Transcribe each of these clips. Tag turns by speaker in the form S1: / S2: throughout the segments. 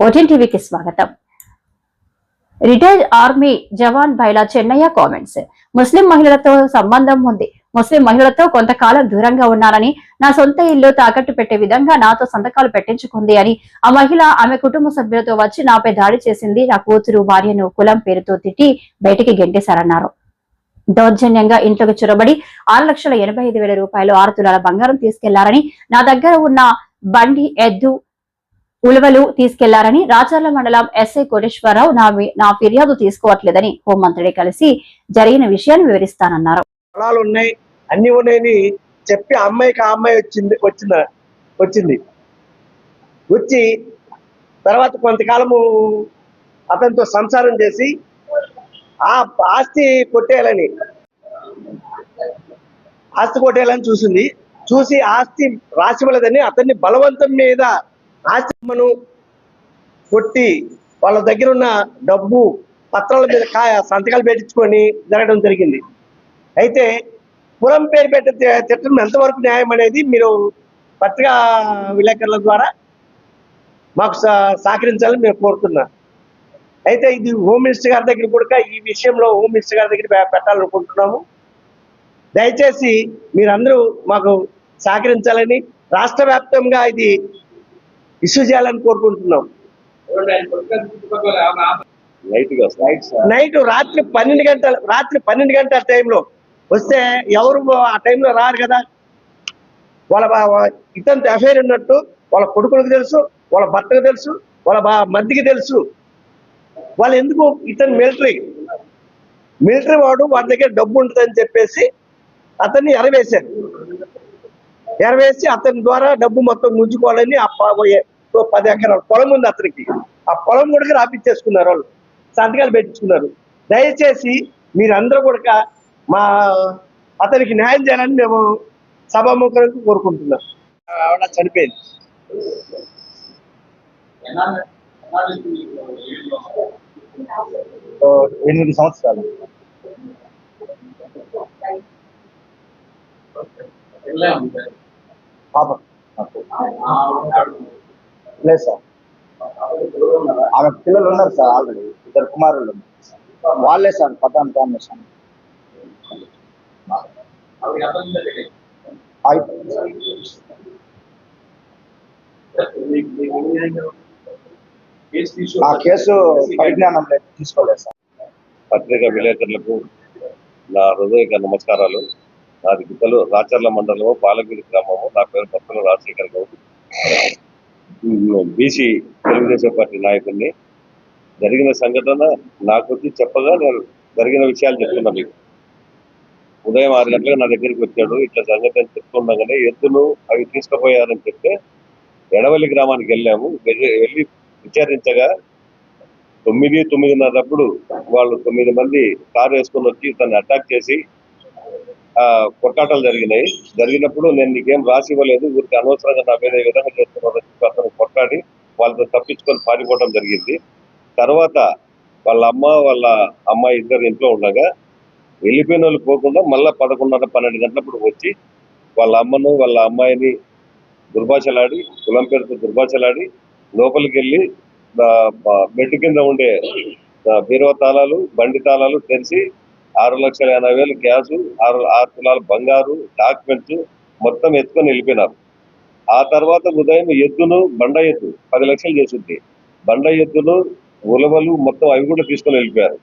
S1: ఓటీన్ టీవీకి స్వాగతం. Retired army జవాన్ బైలా చెన్నయ్య కామెంట్స్. ముస్లిం మహిళలతో సంబంధం ఉంది. ముస్లిం మహిళలతో కొంతకాలం దూరంగా ఉన్నానని నా సొంత ఇల్లు తాకట్టు పెట్టే విధంగా నాతో సంతకాలు పెట్టించుకుంది అని ఆ మహిళ ఆమె కుటుంబ సభ్యులతో వచ్చి నాపై దాడి చేసింది. నా కూతురు భార్యను కులం పేరుతో తిట్టి బయటికి గెంటేశారన్నారు. దౌర్జన్యంగా ఇంట్లోకి చొరబడి ఆరు లక్షల ఎనభై ఐదు వేల రూపాయలు ఆరు తులాల బంగారం తీసుకెళ్ళారని నా దగ్గర ఉన్న బండి ఎద్దు ఉలవలు తీసుకెళ్ళారని రాచర్ల మండలం ఎస్ఐ కోటేశ్వరరావు నా నా ఫిర్యాదు తీసుకోవట్లేదని హోంమంత్రిని కలిసి జరిగిన విషయాన్ని వివరిస్తానన్నారు.
S2: పొలాలు ఉన్నాయి అన్ని ఉన్నాయని చెప్పి అమ్మాయికి ఆ అమ్మాయి వచ్చింది వచ్చిన వచ్చింది. వచ్చి తర్వాత కొంతకాలము అతనితో సంసారం చేసి ఆ ఆస్తి కొట్టేయాలని ఆస్తి కొట్టేయాలని చూసింది. చూసి ఆస్తి రాసివ్వలేదని అతన్ని బలవంతం మీద ఆస్తి కొట్టి వాళ్ళ దగ్గర ఉన్న డబ్బు పత్రాల మీద కాయ సంతకాలు పెట్టించుకొని జరగడం జరిగింది. అయితే పురం పేరు పెట్టే తి- తిట్టడం ఎంతవరకు న్యాయం అనేది మీరు పత్రికా విలేకరుల ద్వారా మాకు సహ- సహకరించాలని మేము కోరుతున్నాం. అయితే ఇది హోమ్ మినిస్టర్ గారి దగ్గర కూడా ఈ విషయంలో హోమ్ మినిస్టర్ గారి దగ్గర పెట్టాలనుకుంటున్నాము. దయచేసి మీరందరూ మాకు సహకరించాలని రాష్ట్ర వ్యాప్తంగా ఇది ఇష్యూ చేయాలని కోరుకుంటున్నాం. నైట్ రాత్రి పన్నెండు గంటల రాత్రి పన్నెండు గంటల టైంలో వస్తే ఎవరు ఆ టైంలో రారు కదా? వాళ్ళ బా- ఇతనితో అఫైర్ ఉన్నట్టు వాళ్ళ కొడుకులకు తెలుసు వాళ్ళ భర్తకు తెలుసు వాళ్ళ బా మధ్యకి తెలుసు. వాళ్ళు ఎందుకు ఇతను మిలిటరీ మిలిటరీ వాడు వాడి దగ్గర డబ్బు ఉంటుందని చెప్పేసి అతన్ని ఎరవేశారు. ఎరవేసి అతని ద్వారా డబ్బు మొత్తం గుంజుకోవాలని పది ఎకరాల పొలం ఉంది అతనికి. ఆ పొలం కూడా రాపిచ్చేసుకున్నారు వాళ్ళు. సంతకాలు పెట్టించుకున్నారు. దయచేసి మీరందరూ కూడా మా అతనికి న్యాయం చేయాలని మేము సభాముఖులకు కోరుకుంటున్నాం. ఆవిడ చనిపోయింది. ఎనిమిది సంవత్సరాలు. పాప. లేదు సార్. ఆమె పిల్లలు ఉన్నారు సార్ ఆల్రెడీ. ఇద్దరు కుమారులు వాళ్ళే సార్ పతాన్ కాంబినేషన్ ఆ కేసు పరిజ్ఞానం లేదు. తీసుకోలేదు సార్.
S3: పత్రికా విలేకరులకు నా హృదయక నమస్కారాలు. నాది గుట్టలు రాచర్ల మండలము పాలగిరి గ్రామము నా పేరు పక్కన రాజశేఖర్ గౌడ్. బీసీ తెలుగుదేశం పార్టీ నాయకుడిని జరిగిన సంఘటన నాకు వచ్చి చెప్పగా నేను జరిగిన విషయాలు చెప్తున్నా మీకు. ఉదయం ఆరు గంటలకు నా దగ్గరికి వచ్చాడు. ఇట్లా సంఘటన చెప్తుండగానే ఎద్దులు అవి తీసుకుపోయారని చెప్తే ఎడవల్లి గ్రామానికి వెళ్ళాము. వెళ్ళి విచారించగా తొమ్మిది తొమ్మిదిన్నరప్పుడు వాళ్ళు తొమ్మిది మంది కారు వేసుకొని వచ్చి తను అటాక్ చేసి కొట్టాటలు జరిగినాయి. జరిగినప్పుడు నేను నీకేం రాసి ఇవ్వలేదు. ఊరికి అనవసరంగా నా మీద విధంగా చేస్తున్నారు చెప్పి అతను కొట్టాడి వాళ్ళతో తప్పించుకొని పారిపోవడం జరిగింది. తర్వాత వాళ్ళ అమ్మ వాళ్ళ అమ్మాయి ఇద్దరు ఇంట్లో ఉండగా వెళ్ళిపోయిన వాళ్ళు పోకుండా మళ్ళీ పదకొండున్నర పన్నెండు గంటలప్పుడు వచ్చి వాళ్ళ అమ్మను వాళ్ళ అమ్మాయిని దుర్భాషలాడి కులం పేరుతో దుర్భాషలాడి లోపలికి వెళ్ళి మెట్టు బెడ్ కింద ఉండే బీరువా తాళాలు బండి తాళాలు తెరిచి ఆరు లక్షల ఎనభై వేలు గ్యాస్ ఆరు ఆరు తులాల బంగారు డాక్యుమెంట్స్ మొత్తం ఎత్తుకొని వెళ్ళిపోయినారు. ఆ తర్వాత ఉదయం ఎద్దును బండ ఎద్దు పది లక్షలు చేసింది. బండ ఎద్దును ఉలవలు మొత్తం అవి కూడా తీసుకొని వెళ్ళిపోయారు.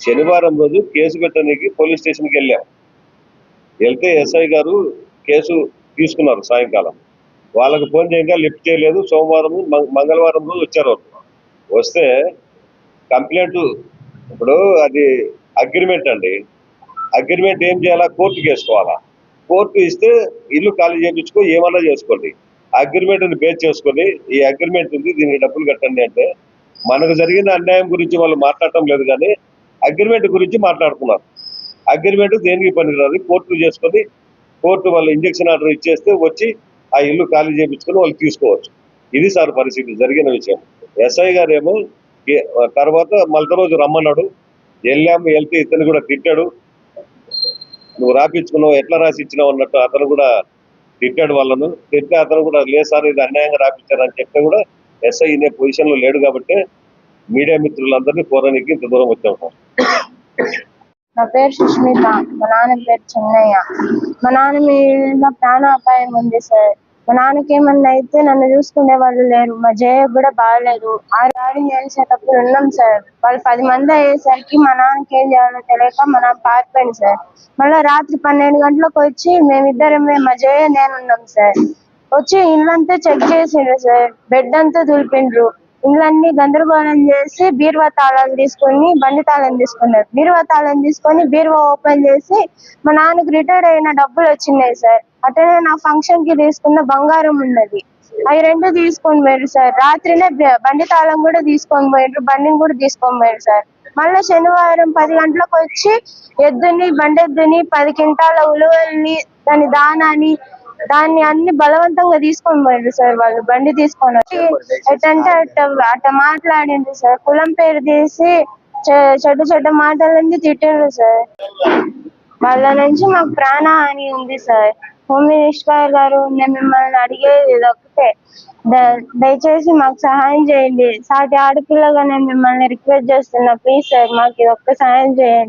S3: శనివారం రోజు కేసు పెట్టడానికి పోలీస్ స్టేషన్కి వెళ్ళాం. వెళ్తే ఎస్ఐ గారు కేసు తీసుకున్నారు సాయంకాలం. వాళ్ళకు ఫోన్ చేయగా లిఫ్ట్ చేయలేదు. సోమవారం మంగళవారం రోజు వచ్చారు వస్తే కంప్లైంట్ ఇప్పుడు అది అగ్రిమెంట్ అండి. అగ్రిమెంట్ ఏం చేయాలా? కోర్టుకి వేసుకోవాలా కోర్టు ఇస్తే ఇల్లు ఖాళీ చేయించుకో ఏమన్నా చేసుకోండి. అగ్రిమెంట్ని బేస్ చేసుకొని ఈ అగ్రిమెంట్ ఉంది దీనికి డబ్బులు కట్టండి అంటే మనకు జరిగిన అన్యాయం గురించి వాళ్ళు మాట్లాడటం లేదు కానీ అగ్రిమెంట్ గురించి మాట్లాడుతున్నారు అగ్రిమెంట్ దేనికి పనికిరాదు? కోర్టు చేసుకొని కోర్టు వాళ్ళు ఇంజక్షన్ ఆర్డర్ ఇచ్చేస్తే వచ్చి ఆ ఇల్లు ఖాళీ చేయించుకొని వాళ్ళు తీసుకోవచ్చు. ఇది సార్ పరిస్థితి జరిగిన విషయం. ఎస్ఐ గారు ఏమో తర్వాత మళ్ళీ రోజు రమ్మన్నాడు. వెళ్ళాము వెళ్తే ఇతను కూడా తిట్టాడు. నువ్వు రాపించుకున్నావు ఎట్లా రాసి ఇచ్చినావు అన్నట్టు అతను కూడా తిట్టాడు వాళ్ళను. తిట్టే అతను కూడా లేదు సార్ ఇది అన్యాయంగా రాపించారని చెప్తే కూడా ఎస్ఐ ఇదే పొజిషన్లో లేడు కాబట్టి మీడియా మిత్రులందరినీ కోరడానికి ఇంత దూరం వచ్చాం సార్.
S4: నా పేరు సుష్మిత మా నాన్న పేరు చిన్నయ్య. మా నాన్న మీద ప్రాణాపాయం ఉంది సార్. మా నాన్నకి ఏమన్నా అయితే నన్ను చూసుకునే వాళ్ళు లేరు. మా జయ కూడా బాగలేదు. ఆ గాడి చేసేటప్పుడు ఉన్నాం సార్. వాళ్ళు పది మంది అయ్యేసరికి మా నాన్నకి ఏం చేయాలో తెలియక మా నాన్న పారిపోయింది సార్. మళ్ళీ రాత్రి పన్నెండు గంటలకు వచ్చి మేమిద్దరమే మా జయ నేను ఉన్నాం సార్. వచ్చి ఇల్లంతా చెక్ చేసిండ్రు సార్. బెడ్ అంతా దులిపిండ్రు. ఇళ్ళన్నీ గందరగోళం చేసి బీరువా తాళాలు తీసుకొని బండి తాళం తీసుకున్నారు. బీరువా తాళం తీసుకొని బీరువా ఓపెన్ చేసి మా నాన్నకి రిటైర్డ్ అయిన డబ్బులు వచ్చినాయి సార్. అట్లనే నా ఫంక్షన్కి తీసుకున్న బంగారం ఉన్నది. అవి రెండు తీసుకొని పోయారు సార్. రాత్రినే బండి తాళం కూడా తీసుకొని పోయారు బండిని కూడా తీసుకొని పోయారు సార్. మళ్ళీ శనివారం పది గంటలకు వచ్చి ఎద్దుని బండెద్దుని పది కింటాల ఉలువల్ని దాని దానాన్ని దాన్ని అన్ని బలవంతంగా తీసుకొని పోయిండ్రు సార్ వాళ్ళు. బండి తీసుకొని వచ్చి ఎట్టంటే అట్ట అట్ట మాట్లాడిండ్రు సార్. కులం పేరు తీసి చె- చెడ్డ చెడ్డ మాటలన్నీ తిట్టారు సార్. వాళ్ళ నుంచి మాకు ప్రాణ అని ఉంది సార్. హోమ్ మినిస్టర్ గారు నేను మిమ్మల్ని అడిగేది ఇది ద- దయచేసి మాకు సహాయం చేయండి. సాటి ఆడపిల్లగా నేను మిమ్మల్ని రిక్వెస్ట్ చేస్తున్నా. ప్లీజ్ సార్ మాకు ఇది ఒక్క సహాయం చేయండి.